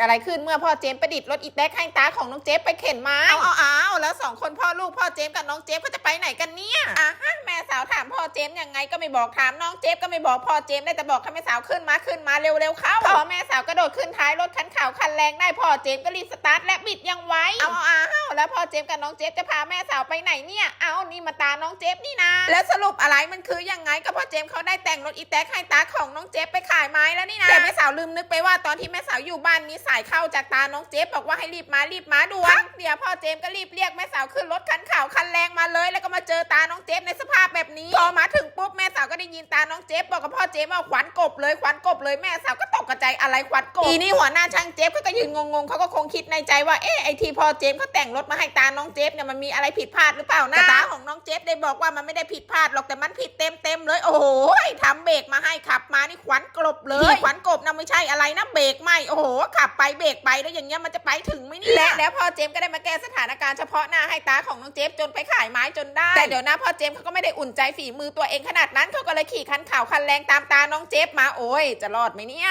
อะไรขึ้นเมื่อพ่อเจมส์ประดิษฐ์รถอีแต๊กให้ตาของน้องเจฟไปเข็นไม้เอาเอาเอาแล้วสองคนพ่อลูกพ่อเจมส์กับน้องเจฟก็จะไปไหนกันเนี่ยอะฮะแม่สาวถามพ่อเจมส์ยังไงก็ไม่บอกถามน้องเจฟก็ไม่บอกพ่อเจมส์ได้แต่บอกให้แม่สาวขึ้นมาขึ้นมาเร็วๆเข้าพอแม่สาวกระโดดขึ้นท้ายรถคันขาวคันแรงได้พ่อเจมส์ก็รีบสตาร์ทและบิดยังไวเอาเอาเอาแล้วพ่อเจมส์กับน้องเจฟจะพาแม่สาวไปไหนเนี่ย เอานี่มาตาน้องเจฟนี่นะแล้วสรุปอะไรมันคือยังไงก็พ่อเจมส์เขาได้แต่งรถอีแต๊กให้ตาของน้องเจฟไปขายไม้แล้วนี่นะแต่แม่สาวลืมนึกไปว่าตอนที่แม่สาวอยู่บ้านมีสายเข้าจากตาน้องเจฟบอกว่าให้รีบมารีบมาด่วนเดี๋ยวพ่อเจมส์ก็รีบเรียกแม่สาวขึ้นรถคันขาวคันแรงมาเลย แล้วก็มาเจอตาน้องเจฟในสภาพแบบนี้พอมาถึง ได้ยินตาน้องเจฟบอกกับพ่อเจมส์ว่าขวัญกบเลยขวัญกบเลยแม่สาวก็ตกกระใจอะไรขวัญกบอีนี่หัวหน้าช่างเจฟเขาก็ยืนงงๆเขาก็คงคิดในใจว่าเอ๊ะไอที่พ่อเจมส์เขาแต่งรถมาให้ตาน้องเจฟเนี่ยมันมีอะไรผิดพลาดหรือเปล่านะแต่ตาของน้องเจฟได้บอกว่ามันไม่ได้ผิดพลาดหรอกแต่มันผิดเต็มเต็มๆเลย โอ้โหทำเบรกมาให้ขับมานี่ขวัญกลบเลยขวัญกบนะไม่ใช่อะไรนะเบรกไม่โอ้โหขับไปเบรกไปแล้วอย่างเงี้ยมันจะไปถึงไหมเนี่ยและแล้วพ่อเจมส์ก็ได้มาแก้สถานการณ์เฉพาะหน้าให้ตาของน้องเจฟจนไปขายไม้จนได้แต่เดี๋ยวนะพ่อเจมส์เขาก็ไม่ได้อุ่นใจฝีมือตัวเองขนาดนั้นเขาก็เลยขี่คันข่าวคันแรงตามตาน้องเจฟมาโอ้ยจะรอดไหมเนี่ย